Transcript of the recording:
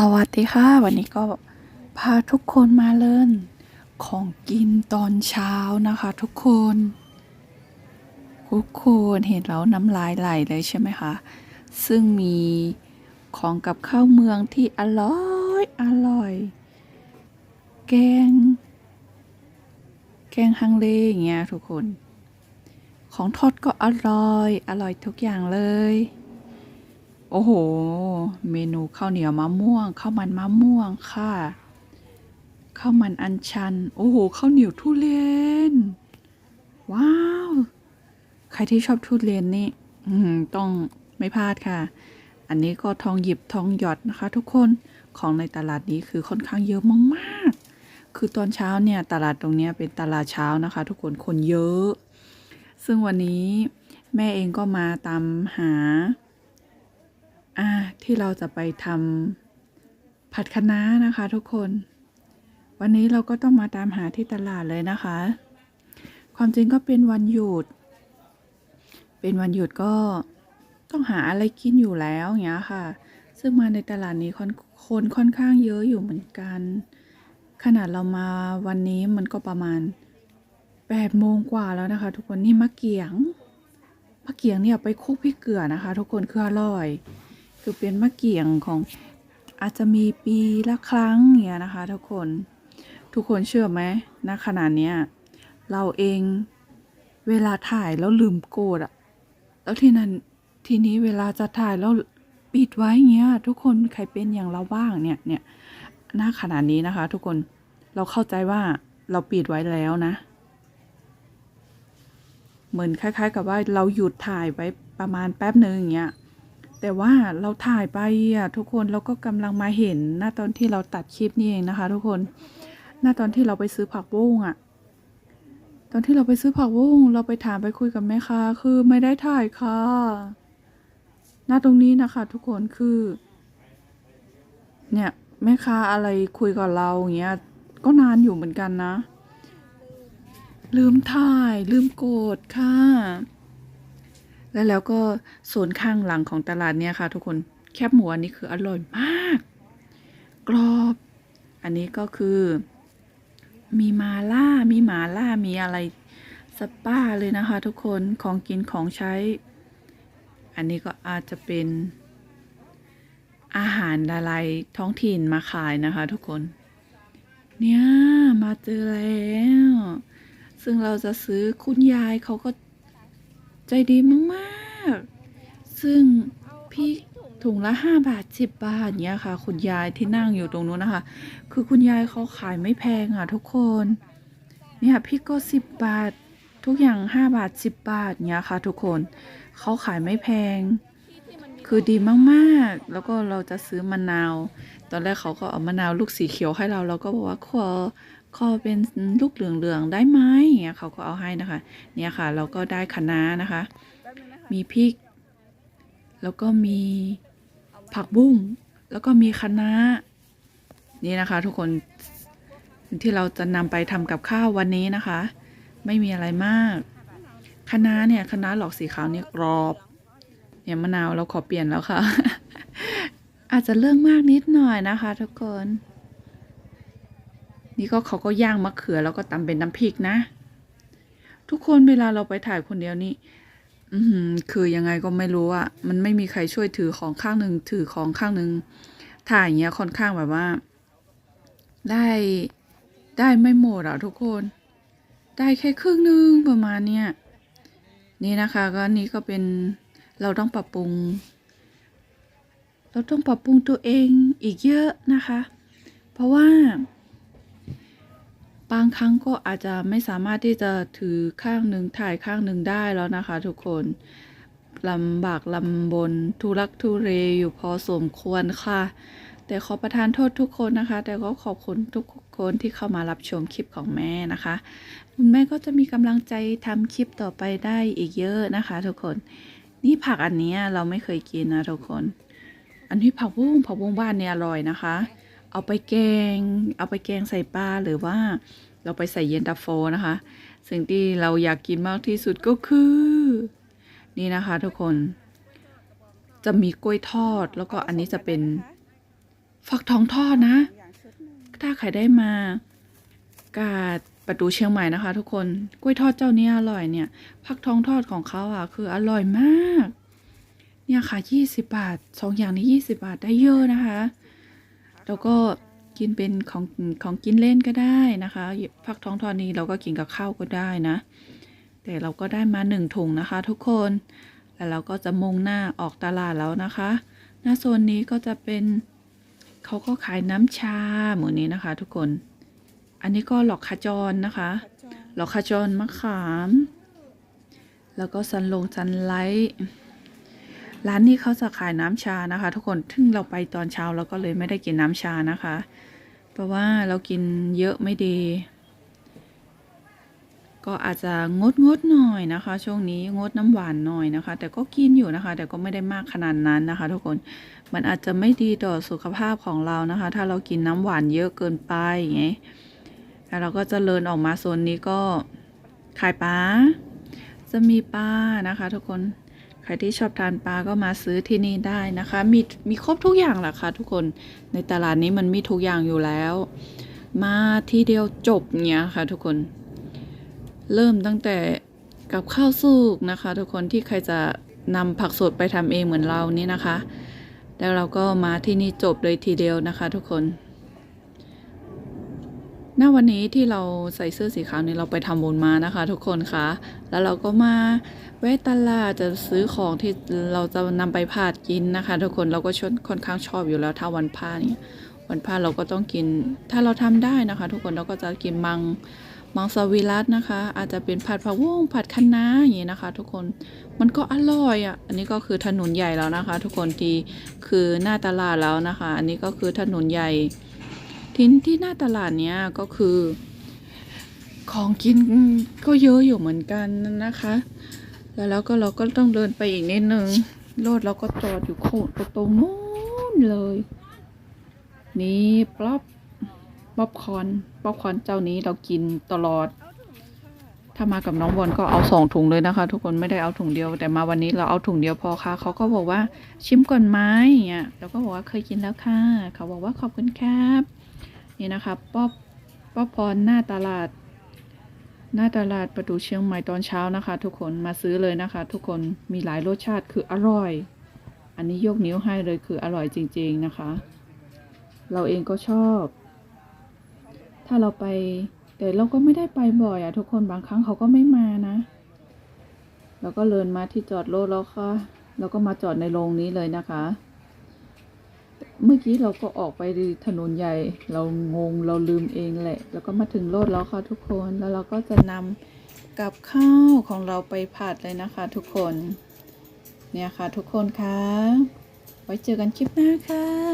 สวัสดีค่ะ วันนี้ก็พาทุกคนมาเล่น ของกินตอนเช้านะคะทุกคน ทุกคนเห็นแล้วน้ำลายไหลเลยใช่ไหมคะ ซึ่งมีของกับข้าวเมืองที่อร่อยอร่อย แกง แกงฮังเลอย่างเงี้ยทุกคน ของทอดก็อร่อย อร่อยทุกอย่างเลย โอ้โห เมนูข้าวเหนียวมะม่วงข้าวมันมะม่วงค่ะข้าวมันอัญชัน โอ้โหข้าวเหนียวทุเรียนว้าว ใครที่ชอบทุเรียนนี่ต้องไม่พลาดค่ะ อันนี้ก็ทองหยิบทองหยอดนะคะ ทุกคนของในตลาดนี้คือค่อนข้างเยอะมากๆ คือตอนเช้าเนี่ยตลาดตรงนี้เป็นตลาดเช้านะคะ ทุกคนคนเยอะ ซึ่งวันนี้แม่เองก็มาตามหา อ่าที่เราจะไปทำผัดคะน้านะคะ ทุกคน วันนี้เราก็ต้องมาตามหาที่ตลาดเลยนะคะ ความจริงก็เป็นวันหยุด เป็นวันหยุดก็ต้องหาอะไรกินอยู่แล้วอย่างเงี้ยค่ะ ซึ่งมาในตลาดนี้คนคนค่อนข้างเยอะอยู่เหมือนกัน ขนาดเรามาวันนี้มันก็ประมาณแปดโมงกว่าแล้วนะคะ ทุกคนนี่มะเกียงมะเกียงเนี่ยไปคุกพริกเกลือนะคะ ทุกคนคืออร่อย คือเป็นมะเกียงของอาจจะมีปีละครั้งเนี้ยนะคะ ทุกคนทุกคนเชื่อไหมณขนาดเนี้ยเราเองเวลาถ่ายแล้วลืมโกดอะแล้วทีนั้นทีนี้เวลาจะถ่ายแล้วปิดไว้เงี้ย ทุกคนใครเป็นอย่างเราบ้างเนี่ยเนี่ยณขนาดนี้นะคะ ทุกคนเราเข้าใจว่าเราปิดไว้แล้วนะ เหมือนคล้าย ๆ กับว่าเราหยุดถ่ายไว้ประมาณแป๊บหนึ่งอย่างเงี้ย แต่ว่าเราถ่ายไปอะทุกคนเราก็กำลังมาเห็นหน้าตอนที่เราตัดคลิปนี่เองนะคะ ทุกคนหน้าตอนที่เราไปซื้อผักบุ้งอะ ตอนที่เราไปซื้อผักบุ้งเราไปถามไปคุยกับแม่ค้าคือไม่ได้ถ่ายค่ะหน้าตรงนี้นะคะ ทุกคนคือ เนี่ยแม่ค้าอะไรคุยกับเราอย่างเงี้ยก็นานอยู่เหมือนกันนะ ลืมถ่ายลืมกดค่ะ แล้วแล้วก็โซนข้างหลังของตลาดเนี่ยค่ะ ทุกคนแคบหมูอันนี้คืออร่อยมาก กรอบ อันนี้ก็คือ มีมาล่า มีหมาล่า มีอะไรสปาเลยนะคะ ทุกคนของกินของใช้ อันนี้ก็อาจจะเป็นอาหารอะไรท้องถิ่นมาขายนะคะ ทุกคน เนี่ยมาเจอแล้ว ซึ่งเราจะซื้อคุณยายเขาก็ ใจดีมากๆ ซึ่งพี่ถุงละห้าบาทสิบบาทเนี้ยค่ะ คุณยายที่นั่งอยู่ตรงนู้นนะคะ คือคุณยายเขาขายไม่แพงอะทุกคนเนี่ยพี่ก็สิบบาททุกอย่างห้าบาทสิบบาทเนี้ยค่ะ ทุกคนเขาขายไม่แพง คือดีมากๆ แล้วก็เราจะซื้อมะนาว ตอนแรกเขาก็เอามะนาวลูกสีเขียวให้เราเราก็บอกว่าขอ ขอเป็นลูกเหลืองๆได้ไหมเงี้ยเขาก็เอาให้นะคะ เนี่ยค่ะ เราก็ได้คะน้านะคะ มีพริก แล้วก็มีผักบุ้ง แล้วก็มีคะน้า นี่นะคะทุกคนที่เราจะนำไปทำกับข้าววันนี้นะคะ ไม่มีอะไรมากคะน้าเนี่ยคะน้าหลอกสีขาวเนี่ยกรอบ เนี่ยมะนาวเราขอเปลี่ยนแล้วค่ะ อาจจะเรื่องมากนิดหน่อยนะคะ ทุกคน นี่ก็เขาก็ย่างมะเขือแล้วก็ตำเป็นน้ำพริกนะ ทุกคนเวลาเราไปถ่ายคนเดียวนี่อืคือยังไงก็ไม่รู้อะมันไม่มีใครช่วยถือของข้างหนึ่งถือของข้างหนึ่งถ่ายอย่างเงี้ยค่อนข้างแบบว่า ได้ได้ไม่หมดอะทุกคน ได้แค่ครึ่งหนึงประมาณเนี้ยนี่นะคะก็นี่ก็เป็นเราต้องปรับปรุง เราต้องปรับปรุงตัวเองอีกเยอะนะคะ เพราะว่า บางครั้งก็อาจจะไม่สามารถที่จะถือข้างหนึ่งถ่ายข้างหนึ่งได้แล้วนะคะ ทุกคนลำบากลำบนทุรักทุเรอยู่พอสมควรค่ะ แต่ขอประทานโทษทุกคนนะคะ แต่ก็ขอบคุณทุกคนที่เข้ามารับชมคลิปของแม่นะคะ คุณแม่ก็จะมีกำลังใจทำคลิปต่อไปได้อีกเยอะนะคะ ทุกคน นี่ผักอันนี้เราไม่เคยกินนะทุกคน อันนี้ผักบุ้งผักบุ้งบ้านเนี่ยอร่อยนะคะ เอาไปแกง เอาไปแกงใส่ปลาหรือว่าเราไปใส่เย็นตาโฟนะคะ สิ่งที่เราอยากกินมากที่สุดก็คือ นี่นะคะทุกคน จะมีกล้วยทอดแล้วก็อันนี้จะเป็นฟักทองทอดนะ ถ้าใครได้มา กาดประตูเชียงใหม่นะคะทุกคนกล้วยทอดเจ้านี้อร่อยเนี่ยฟักทองทอดของเขาอะคืออร่อยมาก เนี่ยค่ะยี่สิบบาทสองอย่างนี้ยี่สิบาทได้เยอะนะคะ แล้วก็กินเป็นของของกินเล่นก็ได้นะคะฟักท้องทอนี้เราก็กินกับข้าวก็ได้นะ แต่เราก็ได้มาหนึ่งถุงนะคะ ทุกคนแล้วเราก็จะมุ่งหน้าออกตลาดแล้วนะคะ หน้าโซนนี้ก็จะเป็นเขาก็ขายน้ำชาหมูนี้นะคะ ทุกคน อันนี้ก็หลอกขจรนะคะ หลอกขจรมะขาม แล้วก็ซันลงซันไลท์ ร้านนี้เขาจะขายน้ำชานะคะ ทุกคนถึงเราไปตอนเช้าเราก็เลยไม่ได้กินน้ำชานะคะ เพราะว่าเรากินเยอะไม่ดี ก็อาจจะงดงดหน่อยนะคะ ช่วงนี้งดน้ำหวานหน่อยนะคะ แต่ก็กินอยู่นะคะ แต่ก็ไม่ได้มากขนาดนั้นนะคะ ทุกคนมันอาจจะไม่ดีต่อสุขภาพของเรานะคะ ถ้าเรากินน้ำหวานเยอะเกินไปอย่างเงี้ยแล้วเราก็จะเลินออกมาโซนนี้ก็ขายปลาจะมีปลานะคะ ทุกคน ใครที่ชอบทานปลาก็มาซื้อที่นี่ได้นะคะ มีมีครบทุกอย่างแหละค่ะทุกคนในตลาดนี้มันมีทุกอย่างอยู่แล้ว มาทีเดียวจบเนี้ยค่ะทุกคน เริ่มตั้งแต่กับข้าวสุกนะคะ ทุกคนที่ใครจะนำผักสดไปทำเองเหมือนเรานี่นะคะ แล้วเราก็มาที่นี่จบเลยทีเดียวนะคะ ทุกคน ณวันนี้ที่เราใส่เสื้อสีขาวนี่เราไปทำบุญมานะคะ ทุกคนคะแล้วเราก็มาแวะตลาดจะซื้อของที่เราจะนำไปพาดกินนะคะ ทุกคนเราก็ชนค่อนข้างชอบอยู่แล้วถ้าวันพาเนี่ยวันพาเราก็ต้องกิน ถ้าเราทำได้นะคะ ทุกคนเราก็จะกินมังมังสวิรัตนะคะ อาจจะเป็นผัดผักบุ้งผัดคะน้าอย่างนี้นะคะ ทุกคนมันก็อร่อยอะอันนี้ก็คือถนนใหญ่แล้วนะคะ ทุกคนที่คือหน้าตลาดแล้วนะคะ อันนี้ก็คือถนนใหญ่ ที่ที่หน้าตลาดเนี้ยก็คือ ของกินก็เยอะอยู่เหมือนกันนะคะ แล้วเราก็เราก็ต้องเดินไปอีกนิดนึงรถเราก็จอดอยู่โคตรตรงนู้นเลย นี่ป๊อปป๊อปคอนป๊อปคอนเจ้านี้เรากินตลอด ถ้ามากับน้องบอลก็เอาสองถุงเลยนะคะ ทุกคนไม่ได้เอาถุงเดียว แต่มาวันนี้เราเอาถุงเดียวพอค่ะเขาก็บอกว่าชิมก่อนไหมอย่างเงี้ยเราก็บอกว่าเคยกินแล้วค่ะ เขาบอกว่าขอบคุณครับ นี่นะคะป๊อปป๊อปคอร์นหน้าตลาด หน้าตลาดประตูเชียงใหม่ตอนเช้านะคะ ทุกคนมาซื้อเลยนะคะ ทุกคนมีหลายรสชาติคืออร่อย อันนี้ยกนิ้วให้เลยคืออร่อยจริง ๆนะคะ เราเองก็ชอบ ถ้าเราไปแต่เราก็ไม่ได้ไปบ่อยอะทุกคนบางครั้งเขาก็ไม่มานะเราก็เลินมาที่จอดรถแล้วค่ะเราก็มาจอดในโรงนี้เลยนะคะ เมื่อกี้เราก็ออกไปถนนใหญ่ เรางงเราลืมเองแหละ แล้วก็มาถึงโลดแล้วค่ะทุกคน แล้วเราก็จะนำกับข้าวของเราไปผัดเลยนะคะ ทุกคน เนี่ยค่ะทุกคนคะไว้เจอกันคลิปหน้าค่ะ